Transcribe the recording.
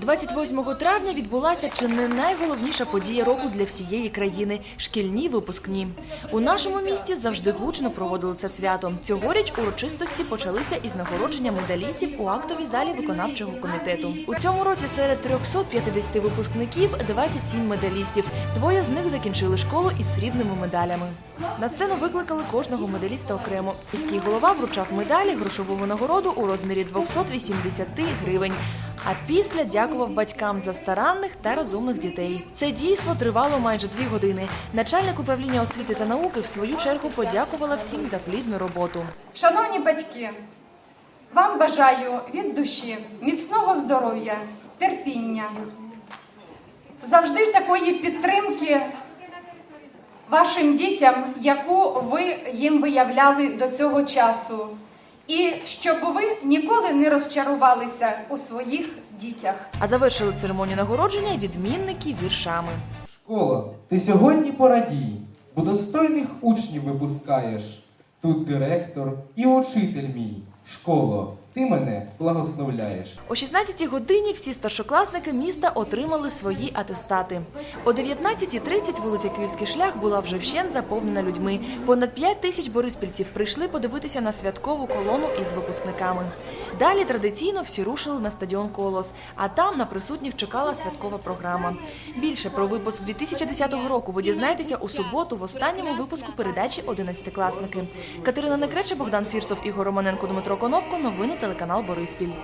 28 травня відбулася чи не найголовніша подія року для всієї країни шкільні випускні. У нашому місті завжди гучно проводили це свято. Цьогоріч урочистості почалися із нагородження медалістів у актовій залі виконавчого комітету. У цьому році серед 350 випускників 27 медалістів. Двоє з них закінчили школу із срібними медалями. На сцену викликали кожного медаліста окремо. Міський голова вручав медалі грошову винагороду у розмірі 280 гривень. А після дякував батькам за старанних та розумних дітей. Це дійство тривало майже дві години. Начальник управління освіти та науки в свою чергу подякувала всім за плідну роботу. Шановні батьки, вам бажаю від душі міцного здоров'я, терпіння, завжди такої підтримки вашим дітям, яку ви їм виявляли до цього часу. І щоб ви ніколи не розчарувалися у своїх дітях. А завершили церемонію нагородження відмінники віршами. Школа, ти сьогодні порадій, бо достойних учнів випускаєш. Тут директор і учитель мій. Школо, ти мене благословляєш. О 16-й годині всі старшокласники міста отримали свої атестати. О 19.30 вулиця Київський шлях була вже вщент заповнена людьми. Понад 5 тисяч бориспільців прийшли подивитися на святкову колону із випускниками. Далі традиційно всі рушили на стадіон Колос, а там на присутніх чекала святкова програма. Більше про випуск 2010 року ви дізнаєтеся у суботу в останньому випуску передачі «Одинадцятикласники». Катерина Некреча, Богдан Фірсов, Ігор Романенко, Дмитро Конопко. Новини телеканал Бориспіль.